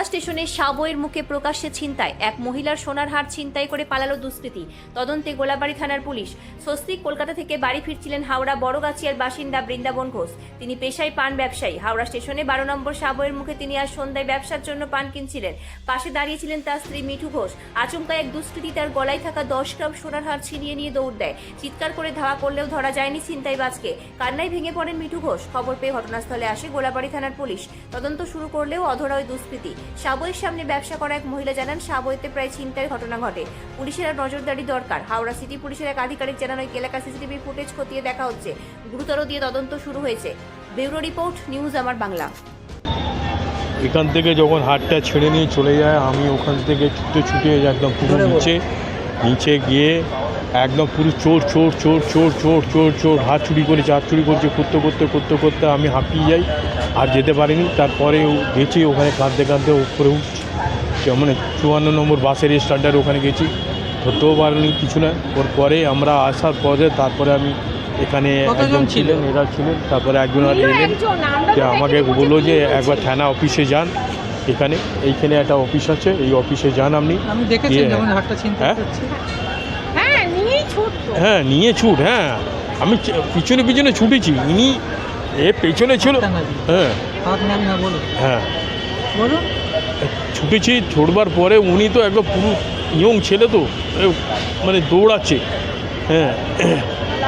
হাওড়া স্টেশনে সাবয়ের মুখে প্রকাশ্যে ছিনতাই। এক মহিলার সোনার হার ছিনতাই করে পালালো দুষ্কৃতী। তদন্তে গোলাবাড়ি থানার পুলিশ। স্বস্তিক কলকাতা থেকে বাড়ি ফিরছিলেন হাওড়া বড়গাছিয়ার বাসিন্দা বৃন্দাবন ঘোষ। তিনি পেশায় পান ব্যবসায়ী। হাওড়া স্টেশনে বারো নম্বর সাবয়ের মুখে তিনি আজ সন্ধ্যায় ব্যবসার জন্য পান কিনছিলেন। পাশে দাঁড়িয়েছিলেন তার স্ত্রী মিঠু ঘোষ। আচমকা এক দুষ্কৃতী তার গলায় থাকা দশ গ্রাম সোনার হার ছিনিয়ে নিয়ে দৌড় দেয়। চিৎকার করে ধাওয়া করলেও ধরা যায়নি ছিনতাইবাজকে। কান্নায় ভেঙে পড়েন মিঠু ঘোষ। খবর পেয়ে ঘটনাস্থলে আসে গোলাবাড়ি থানার পুলিশ। তদন্ত শুরু করলেও অধরা ওই দুষ্কৃতী। সাবয়ের সামনে ব্যবসা করা এক মহিলা জানান সাবইতে প্রায় ছিনতাইয়ের ঘটনা ঘটে। পুলিশের আর নজরদারি দরকার। হাওড়া সিটি পুলিশের এক আধিকারিক জানান ওই এলাকা সিসিটিভি ফুটেজ খতিয়ে দেখা হচ্ছে। গুরুতর দিয়ে তদন্ত শুরু হয়েছে। ব্যুরো রিপোর্ট নিউজ আমার বাংলা। এখান থেকে যখন হাটটা ছেড়ে নিয়ে চলে যায় আমি ওখান থেকে ছুটে ছুটে একদম পুরো নিচে। নিচে গিয়ে একদম পুরো চোর চোর চোর চোর চোর চোর চোর হাত চুরি করেছে হাত চুরি করছে করতে করতে করতে করতে আমি হাঁপিয়ে যাই। আর যেতে পারিনি। তারপরে ও- গেছি ওখানে কাঁদতে কাঁদতে উপরে উঠছি মানে চুয়ান্ন নম্বর বাসের স্ট্যান্ডার ওখানে গেছি। ধরতেও পারিনি কিছু না। ওর পরে আমরা আসার পরে তারপরে আমি এখানে একজন ছিলেন? এরা ছিলেন। তারপরে একজন আর এলেন। যে আমাকে বলল যে একবার থানা অফিসে যান। এখানে এইখানে একটা অফিস আছে এই অফিসে যান আপনি। আমি দেখেছি যেমন হাটটা চিন্তা হ্যাঁ? হ্যাঁ। হ্যাঁ নিয়ে ছুট হ্যাঁ। আমি পিছনে পিছনে ছুটেছি। ইনি এ পেছনে ছিল। হ্যাঁ। বলো হ্যাঁ। ছুটেছি ছুটবার পরে উনি তো একদম পুরো ইয়ং ছেলে তো মানে দৌড়াচ্ছে। হ্যাঁ।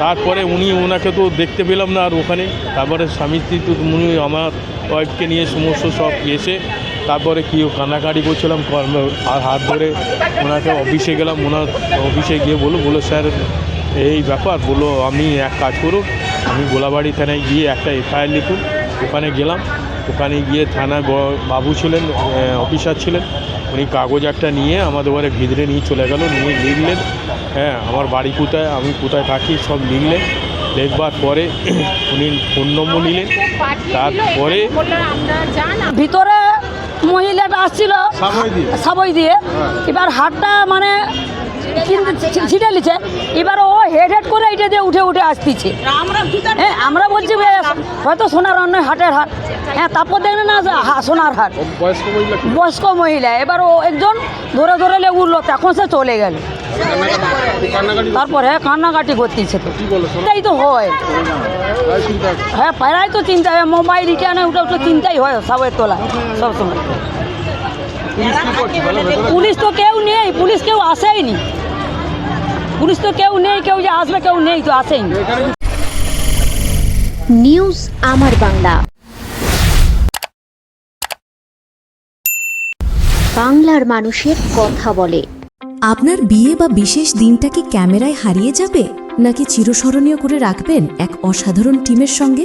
তারপরে উনি ওনাকে তো দেখতে পেলাম না আর ওখানে। তারপরে স্বামী স্ত্রী তো উনি আমার ওয়াইফকে নিয়ে সমস্ত সব এসে তারপরে কি ও কান্নাকাটি করছিলাম আর হাত ধরে ওনাকে অফিসে গেলাম। ওনার অফিসে গিয়ে বলো বলো স্যার এই ব্যাপার বলল আপনি এক কাজ করুন। আমি গোলাবাড়ি থানায় গিয়ে একটা এফআইআর লিখুন। ওখানে গেলাম। ওখানে গিয়ে থানা বাবু ছিলেন অফিসার ছিলেন। উনি কাগজ একটা নিয়ে আমাদের ঘরে ভিতরে নিয়ে চলে গেল নিয়ে লিখলেন। হ্যাঁ আমার বাড়ি কোথায় আমি কোথায় থাকি সব লিখলেন। লিখবার পরে উনি ফোন নম্বর নিলেন। তারপরে ভিতরে মহিলাটা আসছিল সাবই দিয়ে। এবার হাতটা মানে ছিটে নিচ্ছে এবার ও হেড হেড করে এটা দিয়ে উঠে উঠে আসতেছে। হ্যাঁ আমরা বলছি হয়তো সোনার অন্য হাটের হাট। হ্যাঁ তারপর দেখলেন না সোনার হাট। বয়স্ক মহিলা এবার ও একজন ধরে ধরে উঠল তখন সে চলে গেল। তারপরে কান্নাকাটি করতেছে তো। এটাই তো হয়। হ্যাঁ পাড়ায় তো চিন্তা হয়। মোবাইল রিটার্নে উঠে উঠে চিন্তাই হয় সবের তোলা সবসময়। পুলিশ তো কেউ নেই পুলিশ কেউ আসেইনি। পুলিশ তো কেউ নেই কেউ যে আসবে কেউ নেই তো আসেইনি। নিউজ আমার বাংলা। বাংলার মানুষের কথা বলে। আপনার বিয়ে বা বিশেষ দিনটা কি ক্যামেরায় হারিয়ে যাবে নাকি চিরস্মরণীয় করে রাখবেন এক অসাধারণ টিমের সঙ্গে?